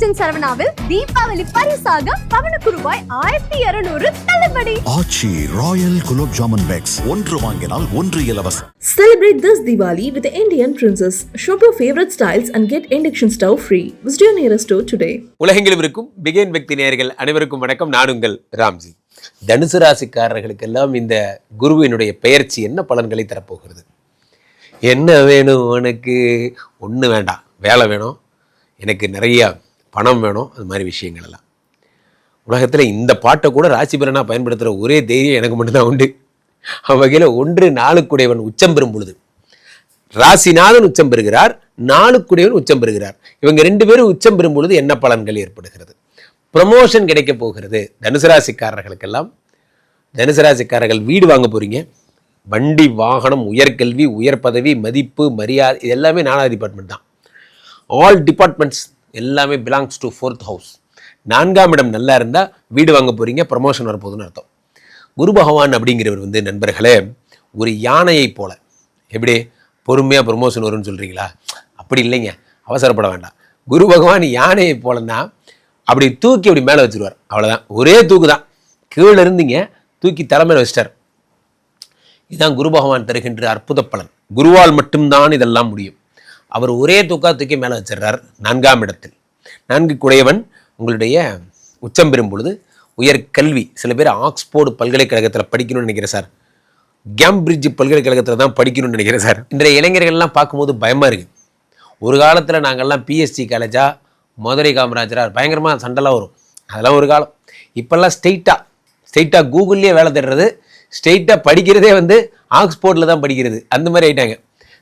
ராஜன் சரவணாவில் தீபாவளி பரிசாக பவனுக்கு ரூபாய் ஆயிரத்தி இருநூறு தள்ளுபடி. Aachi royal gulab jamun packs. ஒன்று வாங்கினால் ஒன்று இலவசம். Celebrate this Diwali with the Indian Princess. Shop your favorite styles and get induction stove free. Visit your nearest store today. உலகெங்கிலும் இருக்கும் பிகேன் பக்தி நேயர்கள் அனைவருக்கும் வணக்கம். நான் உங்கள் ராம்ஜி. தனுசு ராசிக்காரர்களுக்கெல்லாம் இந்த குருவினுடைய பெயர்ச்சி என்ன பலன்களை தரப்போகிறது? என்ன வேணும் உனக்கு? ஒன்று வேண்டாம். வேலை வேணும். எனக்கு நிறைய பணம் வேணும் அது மாதிரி விஷயங்கள் எல்லாம். உலகத்தில் இந்த பாட்டை கூட ராசிபலனாக பயன்படுத்துகிற ஒரே தைரியம் எனக்கு மட்டும்தான் உண்டு. அவ்வகையில் ஒன்று நாளுக்குடையவன் உச்சம் பெறும் பொழுது. ராசிநாதன் உச்சம் பெறுகிறார் நாளுக்குடையவன் உச்சம் பெறுகிறார். இவங்க ரெண்டு பேரும் உச்சம் பெறும் பொழுது என்ன பலன்கள் ஏற்படுகிறது? ப்ரமோஷன் கிடைக்க போகிறது தனுசு ராசிக்காரர்களுக்கெல்லாம். தனுசு ராசிக்காரர்கள் வீடு வாங்க போகிறீங்க வண்டி வாகனம் உயர்கல்வி உயர் பதவி மதிப்பு மரியாதை இது எல்லாமே நாலாவது டிபார்ட்மெண்ட் தான். ஆல் டிபார்ட்மெண்ட்ஸ் எல்லாமே பிலாங்ஸ் டு ஃபோர்த் ஹவுஸ் நான்காம் இடம் நல்லா இருந்தால் வீடு வாங்க போகிறீங்க ப்ரமோஷன் வரப்போகுதுன்னு அர்த்தம். குரு பகவான் அப்படிங்கிறவர் வந்து நண்பர்களே ஒரு யானையை போல. எப்படி? பொறுமையாக ப்ரமோஷன் வரும்னு சொல்கிறீங்களா அப்படி இல்லைங்க. அவசரப்பட வேண்டாம். குரு பகவான் யானையை போலன்னா அப்படி தூக்கி அப்படி மேலே வச்சிருவார். அவ்வளோதான் ஒரே தூக்கு தான் கீழே இருந்தீங்க தூக்கி தலைமையில் வச்சிட்டார். இதுதான் குரு பகவான் தருகின்ற அற்புத பலன். குருவால் மட்டும்தான் இதெல்லாம் முடியும். அவர் ஒரே தூக்கா தூக்கி மேலே வச்சிடுறார் நான்காம் இடத்தில். நான்கு குடையவன் உங்களுடைய உச்சம் பெறும் பொழுது உயர் கல்வி. சில பேர் ஆக்ஸ்போர்டு பல்கலைக்கழகத்தில் படிக்கணும்னு நினைக்கிறேன் சார். கேம்பிரிட்ஜ் பல்கலைக்கழகத்தில் தான் படிக்கணும்னு நினைக்கிறேன் சார். இன்றைய இளைஞர்கள்லாம் பார்க்கும்போது பயமாக இருக்குது ஒரு காலத்தில் நாங்கள்லாம் பிஎஸ்சி காலேஜா மதுரை காமராஜரா பயங்கரமாக சண்டைலாம் வரும். அதெல்லாம் ஒரு காலம். இப்போல்லாம் ஸ்ட்ரெயிட்டாக ஸ்ட்ரெயிட்டாக கூகுள்லேயே வேலை தேடுறது ஸ்ட்ரெயிட்டாக படிக்கிறதே வந்து ஆக்ஸ்போர்டில் தான் படிக்கிறது. அந்த மாதிரி ஆயிட்டாங்க.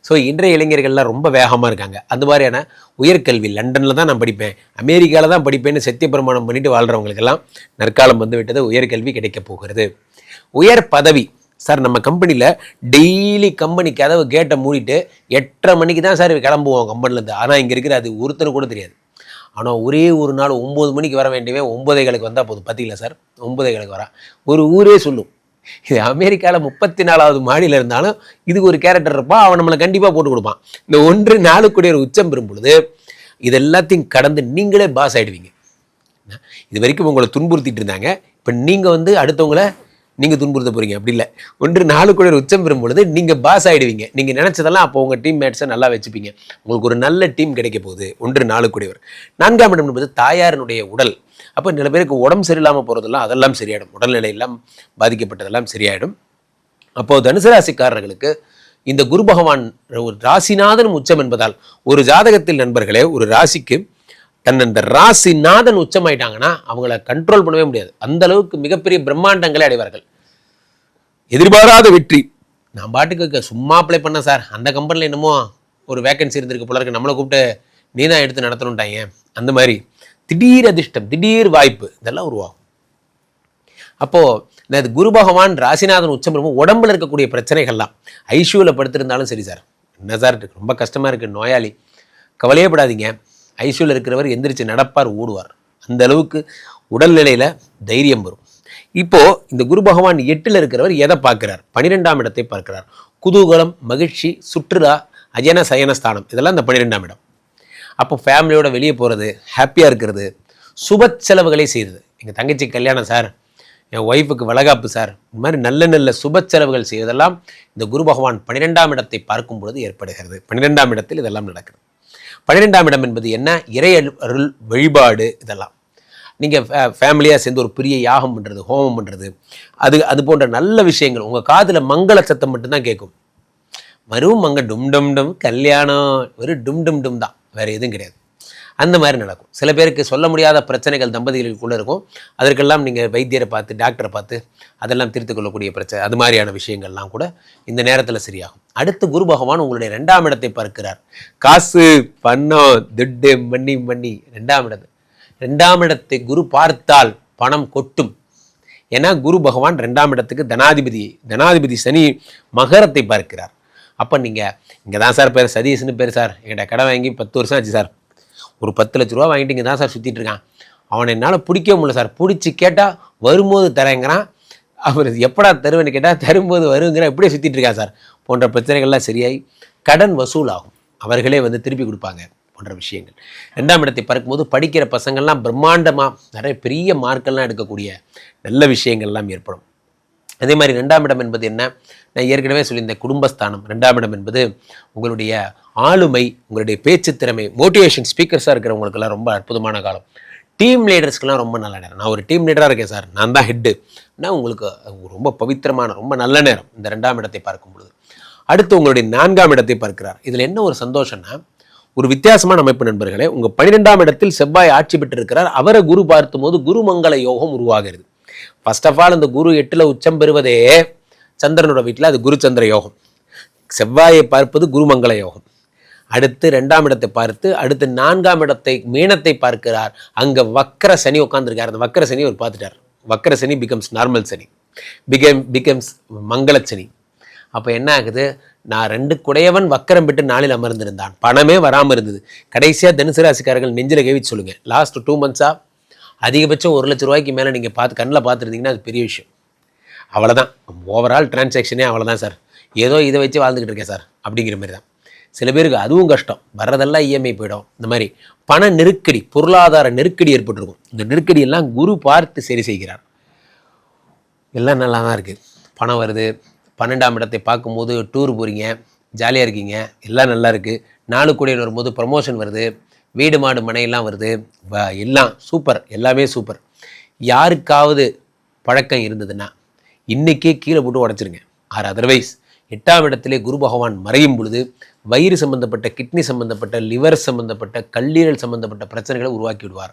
ஸோ இன்றைய இளைஞர்கள்லாம் ரொம்ப வேகமாக இருக்காங்க. அந்த மாதிரியான உயர்கல்வி லண்டனில் தான் நான் படிப்பேன். அமெரிக்காவில் தான் படிப்பேன்னு சத்திய பிரமாணம் பண்ணிட்டு வாழ்கிறவங்களுக்கெல்லாம் நற்காலம் வந்து விட்டது உயர்கல்வி கிடைக்க போகிறது. உயர் பதவி. சார் நம்ம கம்பெனியில் டெய்லி கம்பெனி கதவு கேட்டை மூடிட்டு எட்டரை மணிக்கு தான் சார் கிளம்புவோம் கம்பெனிலேருந்து. ஆனால் இங்கே இருக்கிற அது ஒருத்தர் கூட தெரியாது. ஆனால் ஒரே ஒரு நாள் ஒம்பது மணிக்கு வர வேண்டியவே ஒம்பதே காலுக்கு வந்தால் போதும். பார்த்தீங்களா சார் ஒம்பதே காலுக்கு வரா. ஒரு ஊரே சொல்லும். இது அமெரிக்காவில் முப்பத்தி நாலாவது மாடியில் இருந்தாலும் இதுக்கு ஒரு கேரக்டர் இருப்பான் அவன் நம்மளை கண்டிப்பாக போட்டு கொடுப்பான். இந்த ஒன்று நாளுக்குடைய ஒரு உச்சம் பெறும் பொழுது இது எல்லாத்தையும் கடந்து நீங்களே பாஸ் ஆகிடுவீங்க இது வரைக்கும் உங்களை துன்புறுத்திட்டு இருந்தாங்க. இப்போ நீங்கள் வந்து அடுத்தவங்கள நீங்கள் துன்புறுத்த போகிறீங்க அப்படி இல்லை. ஒன்று நாலு ஒரு உச்சம் பெறும் பொழுது நீங்கள் பாஸ் ஆகிடுவீங்க நீங்கள் நினச்சதெல்லாம் அப்போ உங்கள் டீம் மேட்ஸை நல்லா வச்சுப்பீங்க. உங்களுக்கு ஒரு நல்ல டீம் கிடைக்க போகுது. ஒன்று நாளுக்குடையவர் நான்காம் இடம் என்பது தாயாரினுடைய உடல். அப்போ சில பேருக்கு உடம்பு சரியில்லாமல் போகிறதெல்லாம் அதெல்லாம் சரியாயிடும். உடல்நிலை எல்லாம் பாதிக்கப்பட்டதெல்லாம் சரியாயிடும். அப்போது தனுசு ராசிக்காரர்களுக்கு இந்த குரு பகவான் ஒரு ராசிநாதன் உச்சம் என்பதால் ஒரு ஜாதகத்தில் நண்பர்களே ஒரு ராசிக்கு தன் அந்த ராசிநாதன் உச்சமாயிட்டாங்கன்னா அவங்கள கண்ட்ரோல் பண்ணவே முடியாது. அந்த அளவுக்கு மிகப்பெரிய பிரம்மாண்டங்களை அடைவார்கள். எதிர்பாராத வெற்றி. நான் பாட்டுக்கு சும்மா அப்ளை பண்ணேன் சார். அந்த கம்பெனியில் என்னமோ ஒரு வேக்கன்சி இருந்திருக்கு போல இருக்கு. நம்மளை கூப்பிட்டு நீ தான் எடுத்து நடத்தணுன்ட்டாங்க அந்த மாதிரி. திடீர் அதிர்ஷ்டம் திடீர் வாய்ப்பு இதெல்லாம் உருவாகும். அப்போது இந்த குரு பகவான் ராசிநாதன் உச்சம் பெறும்போது உடம்புல இருக்கக்கூடிய பிரச்சனைகள்லாம் ஐசியூவில் படுத்திருந்தாலும் சரி சார். என்ன சார் ரொம்ப கஷ்டமாக இருக்குது நோயாளி. கவலையே படாதீங்க ஐசியூவில் இருக்கிறவர் எந்திரிச்சு நடப்பார் ஓடுவார். அந்த அளவுக்கு உடல்நிலையில் தைரியம் வரும். இப்போது இந்த குரு பகவான் எட்டில் இருக்கிறவர் எதை பார்க்குறார்? பன்னிரெண்டாம் இடத்தை பார்க்கிறார். குதூகலம் மகிழ்ச்சி சுற்றுலா அஜன சயன ஸ்தானம். இதெல்லாம் இந்த பன்னிரெண்டாம் இடம். அப்போ ஃபேமிலியோட வெளியே போகிறது ஹாப்பியாக இருக்கிறது சுப செலவுகளை செய்கிறது எங்கள் தங்கச்சி கல்யாணம் சார் என் ஒய்ஃபுக்கு வளகாப்பு சார் இந்த மாதிரி நல்ல நல்ல சுப செலவுகள் செய்வதெல்லாம் இந்த குரு பகவான் பன்னிரெண்டாம் இடத்தை பார்க்கும் பொழுது ஏற்படுகிறது. பன்னிரெண்டாம் இடத்தில் இதெல்லாம் நடக்கிறது பன்னிரெண்டாம் இடம் என்பது என்ன? இறை அருள் வழிபாடு இதெல்லாம். நீங்கள் ஃபேமிலியாக சேர்ந்து ஒரு பெரிய யாகம் பண்ணுறது ஹோமம் பண்ணுறது அது அது போன்ற நல்ல விஷயங்கள் உங்கள் காதில் மங்கள சத்தம் மட்டும்தான் கேட்கும். வரும் மங்க டும் டும் டும் கல்யாணம் வெறும் டும் டும் டும் தான். வேறு எதுவும் கிடையாது. அந்த மாதிரி நடக்கும். சில பேருக்கு சொல்ல முடியாத பிரச்சனைகள் தம்பதிகளுக்குள்ளே இருக்கும். அதற்கெல்லாம் நீங்கள் வைத்தியரை பார்த்து டாக்டரை பார்த்து அதெல்லாம் தீர்த்து கொள்ளக்கூடிய பிரச்சனை அது மாதிரியான விஷயங்கள்லாம் கூட இந்த நேரத்தில் சரியாகும். அடுத்து குரு பகவான் உங்களுடைய ரெண்டாம் இடத்தை பார்க்கிறார். காசு பணம் துட்டு மண்ணி மண்ணி ரெண்டாம் இடத்து ரெண்டாம் இடத்தை குரு பார்த்தால் பணம் கொட்டும். ஏன்னா குரு பகவான் ரெண்டாம் இடத்துக்கு தனாதிபதி தனாதிபதி சனி மகரத்தை பார்க்கிறார். அப்போ நீங்கள் இங்கே தான் சார் பேர் சதீஷ்னு பேர் சார். என்கிட்ட கடை வாங்கி பத்து வருஷம் ஆச்சு சார். ஒரு பத்து லட்ச ரூபா வாங்கிட்டு இங்கே தான் சார் சுற்றிட்டு இருக்கான். அவனை என்னால் பிடிக்கவே முடியல சார். பிடிச்சி கேட்டால் வரும்போது தரேங்கிறான். அவர் எப்படா தருவேன்னு கேட்டால் தரும்போது வருங்கிற எப்படியே சுற்றிட்டு இருக்கான் சார். போன்ற பிரச்சனைகள்லாம் சரியாகி கடன் வசூல் ஆகும் அவர்களே வந்து திருப்பி கொடுப்பாங்க போன்ற விஷயங்கள். ரெண்டாம் இடத்தை பறக்கும்போது படிக்கிற பசங்கள்லாம் பிரம்மாண்டமாக நிறைய பெரிய மார்க்கெல்லாம் எடுக்கக்கூடிய நல்ல விஷயங்கள்லாம் ஏற்படும். அதே மாதிரி ரெண்டாம் இடம் என்பது என்ன? நான் ஏற்கனவே சொல்லியிருந்தேன் குடும்பஸ்தானம் ரெண்டாம் இடம் என்பது உங்களுடைய ஆளுமை உங்களுடைய பேச்சு திறமை மோட்டிவேஷன் ஸ்பீக்கர்ஸாக இருக்கிறவங்களுக்கெல்லாம் ரொம்ப அற்புதமான காலம். டீம் லீடர்ஸ்க்கெல்லாம் ரொம்ப நல்ல நேரம். நான் ஒரு டீம் லீடராக இருக்கேன் சார். நான் தான் ஹெட்டு உங்களுக்கு ரொம்ப பவித்திரமான ரொம்ப நல்ல நேரம் இந்த ரெண்டாம் இடத்தை பார்க்கும் பொழுது. அடுத்து உங்களுடைய நான்காம் இடத்தை பார்க்கிறார். இதில் என்ன ஒரு சந்தோஷம்னா ஒரு வித்தியாசமான அமைப்பு நண்பர்களே உங்கள் பன்னிரெண்டாம் இடத்தில் செவ்வாய் ஆட்சி பெற்றிருக்கிறார். அவரை குரு பார்த்தும் போது குருமங்கள யோகம் உருவாகிறது. ஃபர்ஸ்ட் ஆஃப் ஆல் அந்த குரு எட்டில் உச்சம் பெறுவதே சந்திரனோட வீட்டில் அது குரு சந்திர யோகம். செவ்வாயை பார்ப்பது குருமங்கள யோகம். அடுத்து ரெண்டாம் இடத்தை பார்த்து அடுத்து நான்காம் இடத்தை மீனத்தை பார்க்கிறார். அங்கே வக்கர சனி உட்காந்துருக்கார் அந்த வக்கர சனி அவர் பார்த்துட்டார். வக்கர Shani becomes normal Shani. Become becomes Mangala Shani. அப்போ என்ன ஆகுது? நான் ரெண்டு குடையவன் வக்கரம் விட்டு நாளில் அமர்ந்திருந்தான். பணமே வராமல் இருந்தது. கடைசியாக தனுசு ராசிக்காரர்கள் நெஞ்சில் கேவிச்சு சொல்லுங்கள் லாஸ்ட் டூ மந்த்ஸாக அதிகபட்சம் ஒரு லட்ச ரூபாய்க்கு மேலே நீங்கள் பார்த்து கண்ணில் பார்த்துருந்தீங்கன்னா அது பெரிய விஷயம். அவ்வளோதான் ஓவரால் டிரான்சாக்ஷனே அவ்வளோதான் சார் ஏதோ இதை வச்சு வாழ்ந்துக்கிட்டு இருக்கேன் சார் அப்படிங்கிற மாதிரி தான். சில பேருக்கு அதுவும் கஷ்டம். வர்றதெல்லாம் இஎம்ஐ போயிடும். இந்த மாதிரி பண நெருக்கடி பொருளாதார நெருக்கடி ஏற்பட்டிருக்கும். இந்த நெருக்கடியெல்லாம் குரு பார்த்து சரி செய்கிறார். எல்லாம் நல்லா தான் இருக்குது பணம் வருது. பன்னெண்டாம் இடத்தை பார்க்கும்போது டூர் போகிறீங்க ஜாலியாக இருக்கீங்க. எல்லாம் நல்லா இருக்குது நாலு கோடியில் வரும்போது ப்ரமோஷன் வருது. வீடு மாடு மனையெல்லாம் வருது. எல்லாம் சூப்பர் எல்லாமே சூப்பர் யாருக்காவது பழக்கம் இருந்ததுன்னா இன்றைக்கே கீழே போட்டு உடச்சிருங்க. ஆர் அதர்வைஸ் எட்டாம் இடத்திலே குரு பகவான் மறையும் பொழுது வயிறு சம்பந்தப்பட்ட கிட்னி சம்பந்தப்பட்ட லிவர் சம்பந்தப்பட்ட கல்லீரல் சம்பந்தப்பட்ட பிரச்சனைகளை உருவாக்கி விடுவார்.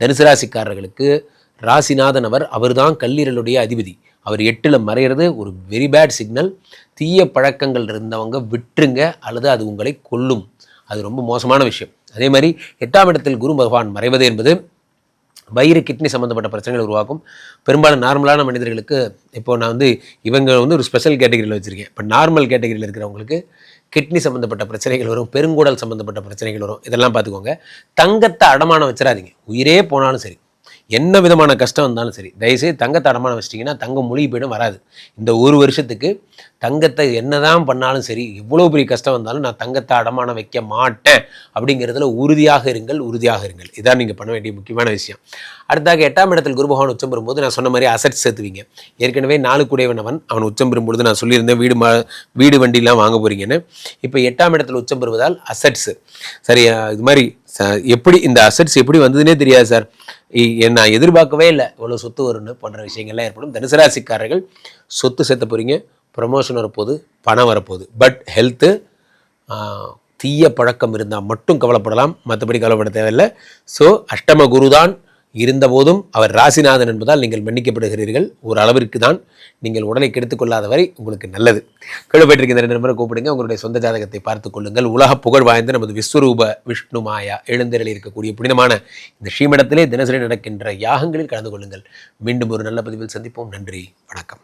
தனுசு ராசிக்காரர்களுக்கு ராசிநாதன் அவர் அவர்தான் கல்லீரலுடைய அதிபதி. அவர் எட்டில் மறையிறது ஒரு வெரி பேட் சிக்னல் தீய பழக்கங்கள் இருந்தவங்க விட்டுருங்க அல்லது அது உங்களை கொல்லும். அது ரொம்ப மோசமான விஷயம். அதே மாதிரி எட்டாம் இடத்தில் குரு பகவான் மறைவது என்பது வயிறு கிட்னி சம்மந்தப்பட்ட பிரச்சனைகள் உருவாக்கும். பெரும்பாலும் நார்மலான மனிதர்களுக்கு இப்போ நான் வந்து இவங்க வந்து ஒரு ஸ்பெஷல் கேட்டகரியில் வச்சுருக்கேன். இப்போ நார்மல் கேட்டகரியில் இருக்கிறவங்களுக்கு கிட்னி சம்மந்தப்பட்ட பிரச்சனைகள் வரும் பெருங்குடல் சம்மந்தப்பட்ட பிரச்சனைகள் வரும். இதெல்லாம் பார்த்துக்கோங்க. தங்கத்தை அடமானம் வச்சிடாதீங்க. உயிரே போனாலும் சரி. என்ன விதமான கஷ்டம் வந்தாலும் சரி தயவுசெய்து தங்கத்தை அடமானம் வச்சிட்டிங்கன்னா தங்கம் மூழ்கி போயிடும் வராது. இந்த ஒரு வருஷத்துக்கு தங்கத்தை என்னதான் பண்ணாலும் சரி எவ்வளோ பெரிய கஷ்டம் வந்தாலும் நான் தங்கத்தை அடமானம் வைக்க மாட்டேன். அப்படிங்கிறதுல உறுதியாக இருங்கள் உறுதியாக இருங்கள். இதான் நீங்கள் பண்ண வேண்டிய முக்கியமான விஷயம். அடுத்தாக எட்டாம் இடத்தில் குருபகவான் உச்சம் பெறும்போது நான் சொன்ன மாதிரி அசட் சேர்த்துவீங்க. ஏற்கனவே நாலு கூடையவனவன் அவன் உச்சம் பெறும்பொழுது நான் சொல்லியிருந்தேன் வீடு மா வீடு வண்டிலாம் வாங்க போறீங்கன்னு. இப்போ எட்டாம் இடத்தில் உச்சம் பெறுவதால் அசட்ஸ் சரி இது மாதிரி எப்படி இந்த அசட்ஸ் எப்படி வந்ததுன்னே தெரியாது சார். நான் எதிர்பார்க்கவே இல்லை. இவ்வளோ சொத்து வரும்னு போன்ற விஷயங்கள்லாம் ஏற்படும். தனுசராசிக்காரர்கள் சொத்து சேர்த்த போகிறீங்க ப்ரமோஷன் வரப்போகுது பணம் வரப்போகுது. பட் ஹெல்த்து தீய பழக்கம் இருந்தால் மட்டும் கவலைப்படலாம். மற்றபடி கவலைப்பட தேவையில்லை. ஸோ அஷ்டம குரு தான் இருந்தபோதும் அவர் ராசிநாதன் என்பதால் நீங்கள் மன்னிக்கப்படுகிறீர்கள். ஒரு அளவிற்கு தான் நீங்கள் உடலை கெடுத்துக் கொள்ளாத வரை உங்களுக்கு நல்லது. கீழே போயிட்டு ரெண்டு நம்பரை கூப்பிடுங்க. உங்களுடைய சொந்த ஜாதகத்தை பார்த்துக் கொள்ளுங்கள். உலக புகழ் வாய்ந்த நமது விஸ்வரூப விஷ்ணு மாயா எழுந்தருளி இருக்கக்கூடிய புனிதமான இந்த ஸ்ரீமடத்திலே தினசரி நடக்கின்ற யாகங்களில் கலந்து கொள்ளுங்கள். மீண்டும் ஒரு நல்ல பதிவில் சந்திப்போம். நன்றி. வணக்கம்.